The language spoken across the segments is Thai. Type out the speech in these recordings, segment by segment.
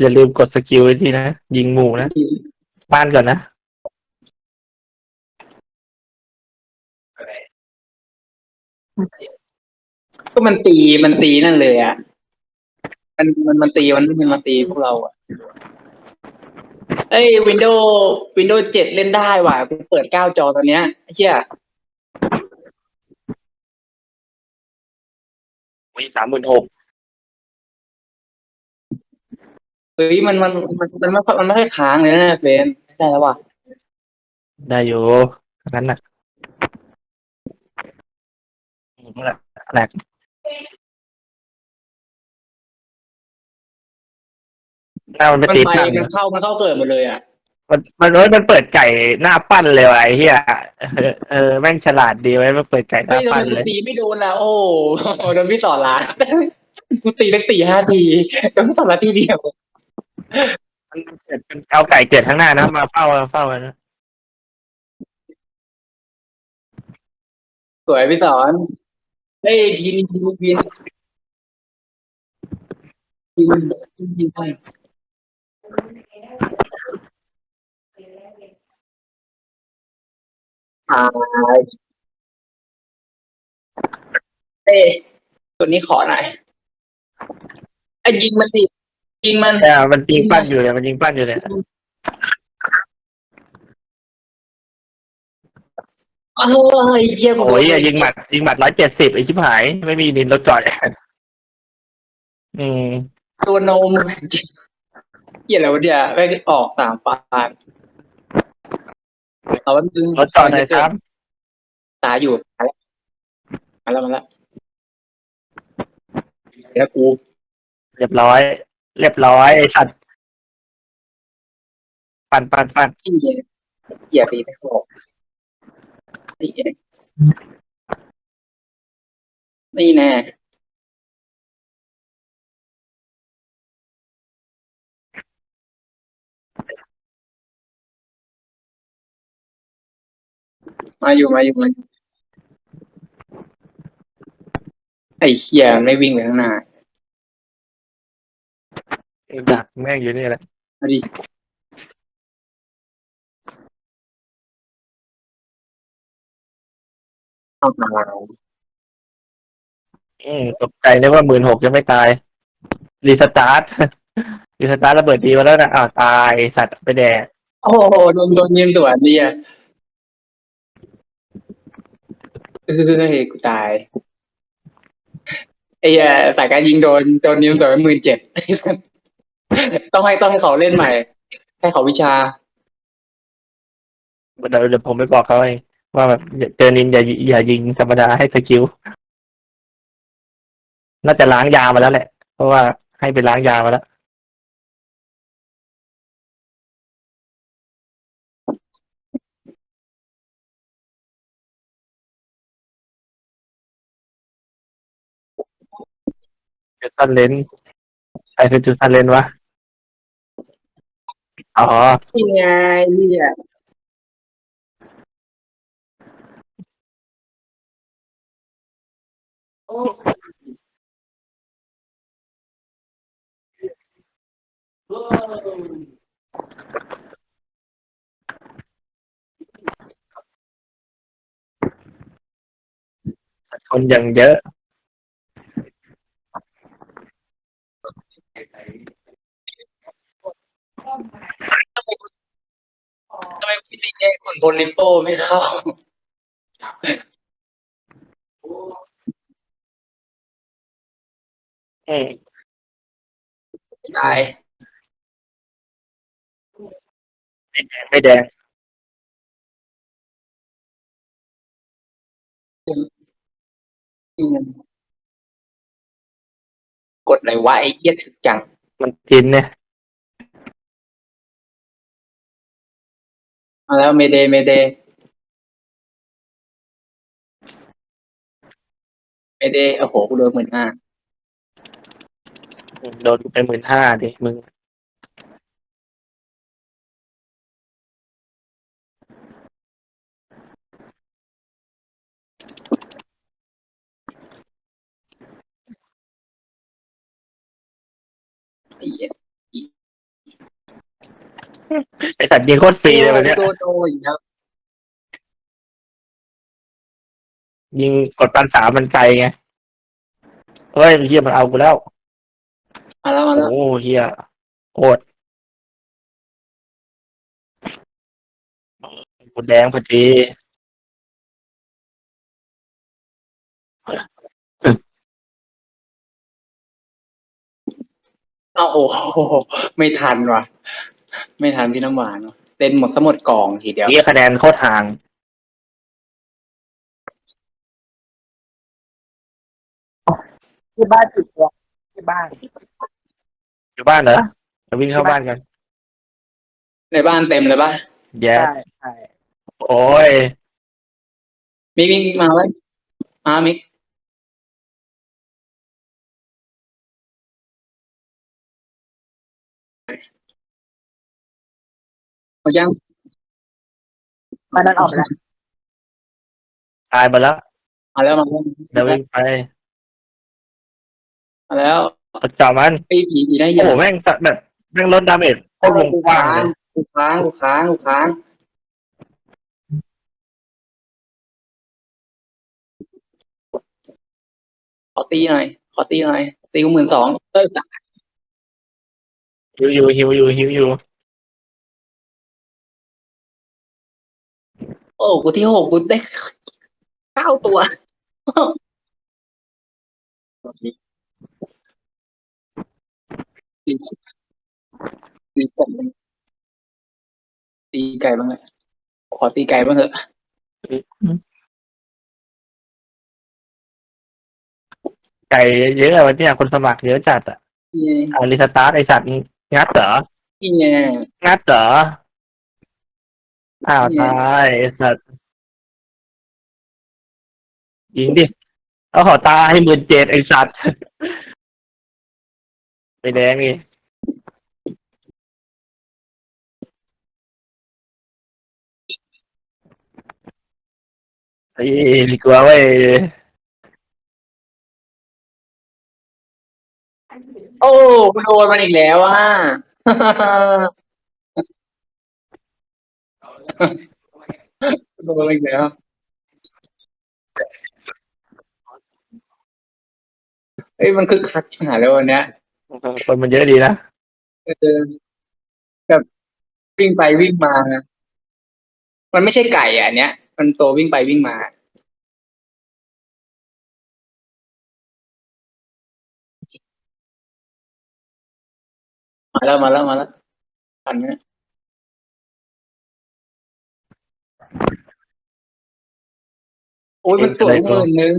อย่าลืมกดสกิลไว้ทีนะ ยิงหมูนะป้านก่อนนะ ก็มันตีมันตีนั่นเลยอะ มันมันมันตีมันมันมาตีพวกเราอะ เอ้ยวินโดว์วินโดว์เจ็ดเล่นได้ว่ะกูเปิดเก้าจอตอนเนี้ยไอ้เหี้ยมีสามหมื่นหก เฮ้ยมันมันมันมันไม่ค่อยมันไม่ค่อยค้างเลยนะเฟรนได้แล้วว่ะได้อยู่นั้นน่ะอืมแหละแหลกหน้ามันไปมันตีไปปั้นมันเข้ามันเข้าเกิดหมดเลยอะมันมันเอ้ยมันเปิดไก่หน้าปั้นเลยว่ะไอ้เหี้ยเออเออแม่งฉลาดดีไว้มันเปิดไก่หเฮ้น้ายทำไมปั้นกูเลย ตีไม่โดนล่ะโอ้โหโดนพี่ต่อละกูตีได้สี่ห้าทีโดนพี่ต่อละทีเดียว มันเกิดมันเอาไก่เกิดข้างหน้านะ มาเฝ้ามาเฝ้ากันนะสวยพี่สอนเฮ้ยพินพินพินพินพินไปตายเอ้ยตัวนี้ขอหน่อยไอ้ยิงมัน สิยิงมันแต่มันยิงปั้นอยู่เลยมันยิงปั้นอยู่เลยเอ้ยเยี่ยมโอ้ยอย่ายิงหมัดยิงหมัดร้อยเจ็ดสิบไอ้ชิบหาย ไม่มีดินรถจอดอืมตัวโนมเยี่ยอะไรวะเนี่ยไม่ได้ออกสามปานเอาวันนึงรถจอดหน่อยครับตายอยู่มาแล้วมาแล้วมาแล้วแล้วกูเรียบร้อย เรียบร้อยไอ้สัตว์ปั่นปั่นปั่นที่เกียร์ตีไม่เข้านี่นี่แน่มาอยู่มาอยู่มาอยู่ไอ้เฮียไม่วิ่งไปข้างหน้า ดักแม่งอยู่นี่แหละมาดิเอามาอืมตกใจนึกว่าหมื่นหกจะไม่ตาย รีสตาร์ท รีสตาร์ทระเบิดดีมาแล้วนะอ้าวตายสัตว์ไปแดกโอ้โหโดนโดนยิงสวนดีอะเออกูตายไอ้เหี้ยสายการยิงโดนโดนยิงสวนหมื่นเจ็ด ต้องให้ต้องให้เขาเล่นใหม่ ให้เขาวิชา เดี๋ยวเดี๋ยวผมไปบอกเขาเองว่าแบบเจอนินอย่าอย่ายิงธรรมดาให้สกิลน่าจะล้างยามาแล้วแหละ เพราะว่าให้ไปล้างยามาแล้วจุดซันเลนใครคือนเลนะอ๋อนี่ไงนี่อะคนอย่างเยอะ ทำไมพี่ตีเนี่ยขุนพลลิมโป้ไม่เข้าอืมตาย ไม่แดงอืมกดอะไรวะไอ้เหี้ยถึกจัง มันกินเนี่ย มาแล้วเมเดเมเดเมเดโอ้โหกูโดนหมื่นห้าโดนไปหมื่นห้าดิมึงตี ไอสัตว์ยิงโคตรฟรีเลยวันเนี้ยโดนโดนอีกแล้วยิงกดปันสามมันไกลไงเฮ้ยเฮียมันเอากูแล้ว มาแล้วมาแล้วโอ้เฮียโคตรกูแดงพอดีอ้าวโอ้โหไม่ทันว่ะ ไม่ทันพี่น้ำหวานว่ะเล่นหมดทั้งหมดกองทีเดียวเฮียคะแนนโคตรห่าง ที่บ้านจุดตัวที่บ้านอยู่บ้านเหรอจะวิ่งเข้าบ้านกัน ในบ้านเต็มเลยปะแย่ ใช่ใช่โอ้ยมิกมิกมาไว้มามิก หมดยังมันนั้นออกไปแล้วตายไปแล้วมาแล้วมาแล้วเดี๋ยววิ่งไปมาแล้วเอาจับมัน ไอ้ผีผีได้โอ้ยังโหแม่งแบบแม่งลดดาเมจโคตรวงกว้างเลยกูค้างกูค้างกูค้างขอตีหน่อย ขอตีหน่อย ตีกูหมื่นสองเอ้ยฮิวอยู่ฮิวอยู่ฮิวอยู่ โอ้กูที่หกกูได้เก้าตัว ตีตีไก่บ้างตีไก่บ้างเลยขอตีไก่บ้างเถอะไก่เยอะอะวันเนี้ยคนสมัครเยอะจัดอะนี่อาริสตาร์ทไอสัตว์งัดเหรอนี่ไงงัดเหรอ อ้าวตายไอสัตว์ยิงดิเอาขอตาให้หมื่นเจ็ดไอสัตว์ไปแดงนี่ไอ้ยกลัวเว้ยโอ้โดนมันอีกแล้วอะ โดนมันอีกแล้วเอ้ยมันคึกคักขนาดแล้ววันเนี้ยคนมันเยอะดีนะเออแบบวิ่งไปวิ่งมามันไม่ใช่ไก่อะอันเนี้ย มันตัววิ่งไปวิ่งมา มาแล้วมาแล้วมาแล้วอันเนี้ย โอ้ยมันตัวหมื่นนึง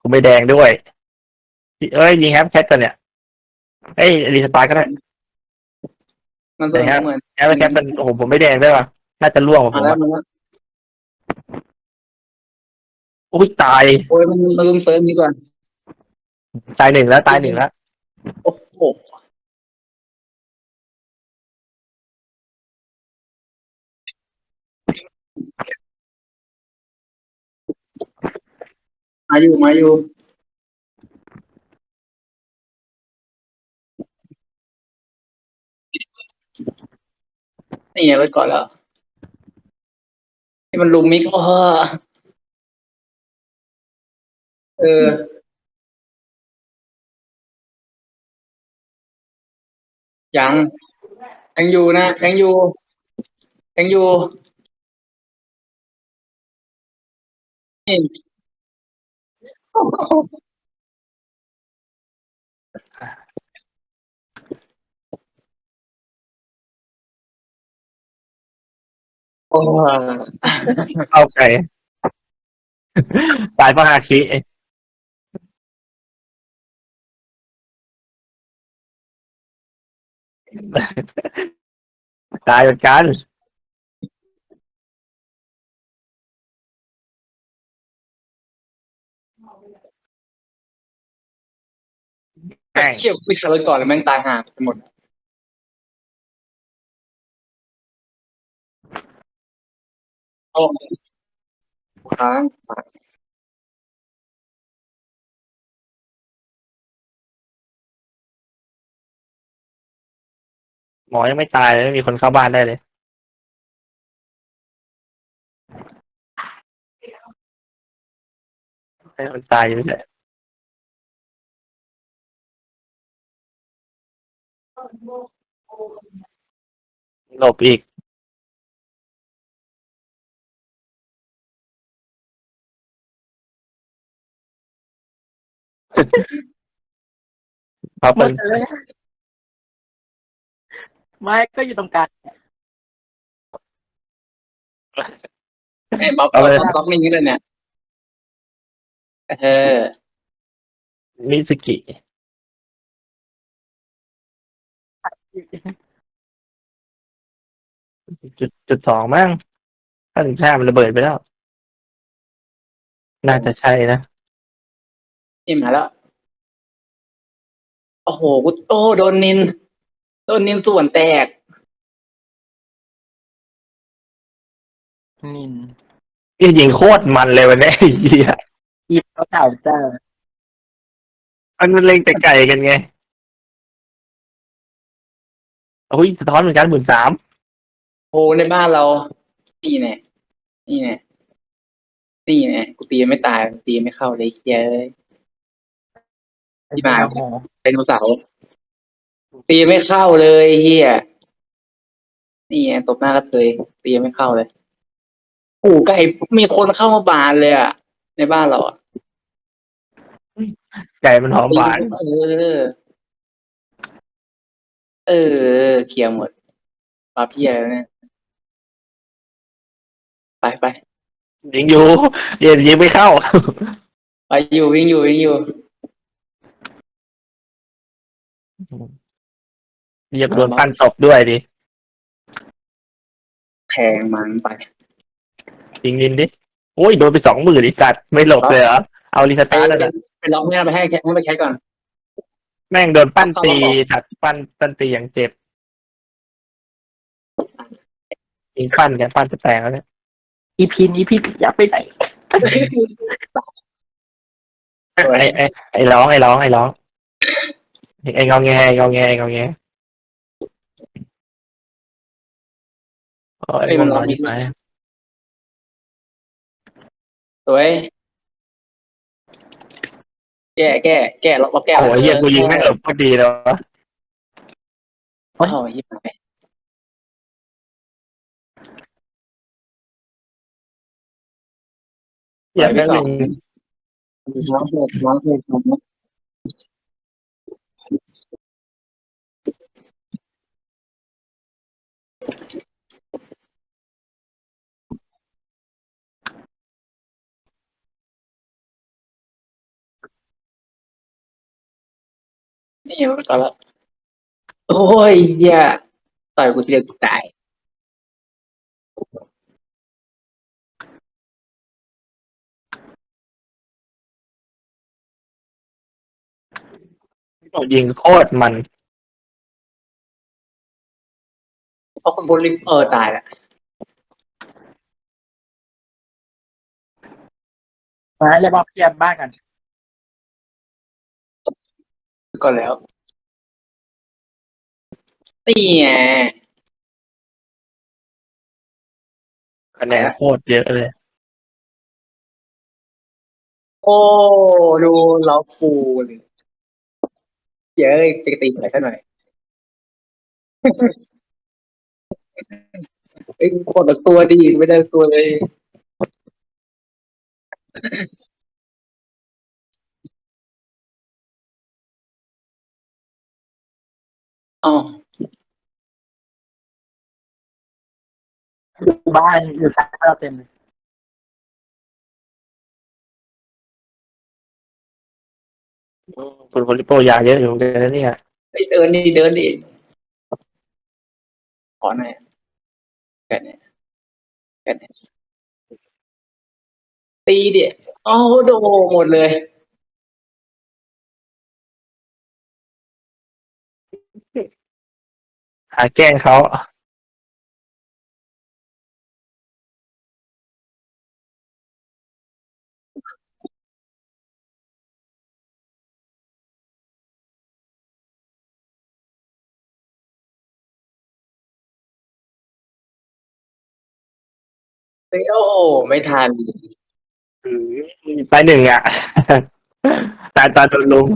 กูไม่แดงด้วยเอ้ยยิงแฮปแคทกันเนี่ยเอ้ยรีสตาร์ทก็ได้มันตัวหมื่นแฮปแคทมันโอ้โหผมไม่แดงได้ป่ะน่าจะล่วงกว่าผมามแล้วอะมาแล้วอุ้ยตายโอ้ยมันมาลุมเซิร์ฟนี้ก่อนตายหนึ่งแล้วตายหนึ่งแล้วโอ้โห มาอยู่มาอยู่นี่ไงไว้ก่อนแล้วนี่มันลุมมิกเออเออ ยังยังอยู่นะยังอยู่ยังอยู่นี่ โอ้เอาไก่ตายพระฮาคิตายเหมือนกัน แม่งเชี่ยววิกซ์ไว้ก่อนแล้วแม่งตายห่าไปหมดโอ้ค้างหมอยังไม่ตายเลยไม่มีคนเข้าบ้านได้เลย ให้มันตายอยู่เลย หลบอีกเพราะหมเป็ดนเลยไม่ก็อยู่ตรงกลางไอ้บ๊อบบ๊อบบ๊อบไม่ยืดเลยเนี่ย เออมิสกิ จุดจุดสองมั้งถ้าถึงห้ามันระเบิดไปแล้ว น่าจะใช่นะนี่มาแล้ว โอ้โหกูโอ้โดนนิน โดนนินส่วนแตก นินที่ยิงโคตรมันเลยวันนี้ไอ้เหี้ยอีฟเขาเก่าเจอมันมันเล็งแต่ไก่กันไง โอ้ยสะท้อนเหมือนกันหมื่นสามโอ้ในบ้านเรา นี่แน่นี่แน่นี่แน่กูตีไม่ตายกูตีไม่เข้าเลยเฮียเอ้ยที่มาโอ้โหไดโนเสาร์ตีไม่เข้าเลยเฮียนี่ไงตบหน้ากระเทยตีไม่เข้าเลยโอ้ไก่มีคนเข้ามาบานเลยอะในบ้านเราอะไก่มันหอมหวานเออ เออ เคลียร์หมดปาเพียแล้วเนี่ยไปไปยิงอยู่เย็นยิงไม่เข้า ไปอยู่วิ่งอยู่วิ่งอยู่เหยียบโดนปั้นตบด้วยดิแทงมันไปยิงนินดิโอ้ยโดนไปสองหมื่นอีสัตว์ไม่หลบเลยเหรอเอารีสตาร์ทแล้วนะ ไปล็อกไม่ได้ไปให้ให้ไปใช้ก่อน แม่งโดนปั้นตีสัตว์ปั้นปั้นตีอย่างเจ็บยิงปั้นกันปั้นจะแตกแล้วเนี่ยอีพีนี้พี่อยากไปไหนสวยไอ้ไอ้ไอ้ร้องไอ้ร้องไอ้ร้องไอ้งอแงไอ้งอแงไอ้งอแงโอ้ยมันร้อนยิ่งไหมสวย แก้แก้แก้ล็อกล็อกแก้โอ้ยเฮียกูยิงแม่งหลบก็ดีแล้ววะโอ้ยยิงไปเฮียแม่งยิง น้องเพื่อนน้องเพื่อนน้อง นี่มันต่อละโอ้ยเหี้ยต่อยกูทีเดียวกูตายยิงโคตรมันเพราะคนบนริมเออตายละมาเลยบอกเพียบบ้านกัน ก็แล้วนี่ไงคะแนนโคตรเยอะเลย โอ้ ดูเราปูเลยเย้ยไปตีไหนกันหน่อยไอ้ยคนละตัวดีไม่ได้ตัวเลย อ๋ออยู่บ้านอยู่ซ้ายเราเต็มเลยคุณโพลิโปยาเยอะอยู่เหมือนกันนะเนี่ยไอ้ยเดินดิเดินดิขอหน่อยกันเนี่ยกันเนี่ยตีดิอ๋อโดหมดเลย หาแก้งเขาเฮ้โอ้ไม่ทัน อืมไปหนึ่งอะแต่ตาโดนลุม